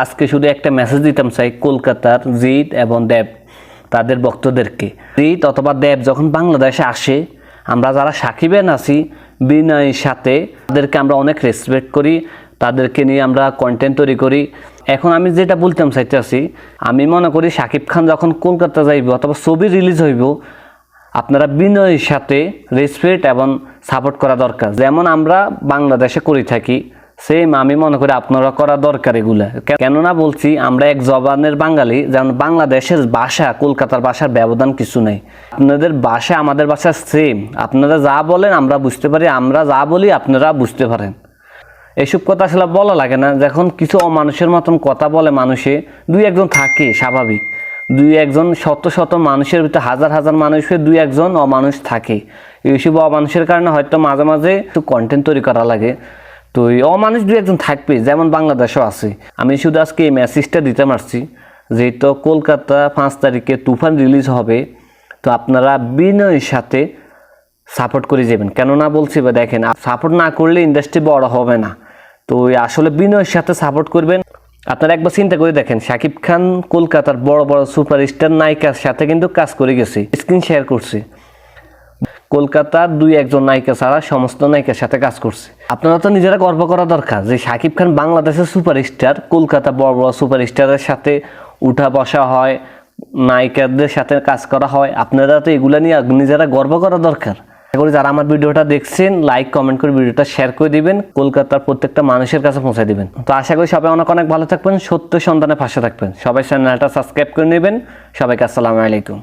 আজকে শুধু একটা মেসেজ দিতাম, চাই কলকাতার জিৎ এবং দেব, তাদের ভক্তদেরকে। জিৎ অথবা দেব যখন বাংলাদেশে আসে, আমরা যারা সাকিবেন আছি, বিনয়ের সাথে, তাদেরকে আমরা অনেক রেসপেক্ট করি, তাদেরকে নিয়ে আমরা কন্টেন্ট তৈরি করি। এখন আমি যেটা বলতাম, চাইতেছি, আমি মনে করি সাকিব খান যখন কলকাতা যাইব অথবা ছবি রিলিজ হইব, আপনারা বিনয়ের সাথে রেসপেক্ট এবং সাপোর্ট করা দরকার। যেমন আমরা বাংলাদেশে করে থাকি সেম আমি মনে করি আপনারা করা দরকার এগুলা। কেননা বলছি, আমরা এক জবানের বাঙালি, যেমন বাংলাদেশের ভাষা, কলকাতার ভাষার ব্যবধান কিছু নেই। আপনাদের ভাষা আমাদের ভাষা সেম আপনারা যা বলেন, আমরা বুঝতে পারি, আমরা যা বলি, আপনারা বুঝতে পারেন। এসব কথা আসলে বলা লাগে না। যখন কিছু অমানুষের মতন কথা বলে মানুষে, দুই একজন থাকে, স্বাভাবিক। দুই একজন, শত শত মানুষের ভিতরে, হাজার হাজার মানুষের দুই একজন অমানুষ থাকে। এইসব অমানুষের কারণে হয়তো মাঝে মাঝে একটু কন্টেন্ট তৈরি করা লাগে। তো এই অমানুষ দু একজন থাকবে, যেমন বাংলাদেশও আছে। আমি শুধু আজকে এই মেসেজটা দিতে পারছি যেহেতু কলকাতা পাঁচ তারিখে তুফান রিলিজ হবে, তো আপনারা বিনয়ের সাথে সাপোর্ট করে যাবেন। কেননা বলছি বা দেখেন সাপোর্ট না করলে ইন্ডাস্ট্রি বড় হবে না। তো আসলে বিনয়ের সাথে সাপোর্ট করবেন। আপনারা একবার চিন্তা করে দেখেন, শাকিব খান কলকাতার বড় বড় সুপারস্টার নায়িকার সাথে কিন্তু কাজ করে গেছে স্ক্রিন শেয়ার করছে। কলকাতার দুই একজন নায়িকা ছাড়া সমস্ত নায়িকার সাথে কাজ করছে। আপনারা তো নিজেরা গর্ব করা দরকার যে শাকিব খান বাংলাদেশের সুপারস্টার, কলকাতা বড় বড় সুপারস্টারের সাথে উঠা বসা হয়, নায়িকাদের সাথে কাজ করা হয়। আপনারা তো এগুলো নিয়ে নিজেরা গর্ব করা দরকার। করি যারা আমার ভিডিওটা দেখছেন লাইক কমেন্ট করে ভিডিওটা শেয়ার করে দিবেন, কলকাতার প্রত্যেকটা মানুষের কাছে পৌঁছে দিবেন। তো আশা করি সবাই অনেক অনেক ভালো থাকবেন, সত্য সন্তানের পাশে থাকবেন। সবাই চ্যানেলটা সাবস্ক্রাইব করে নেবেন। সবাইকে আসসালামু আলাইকুম।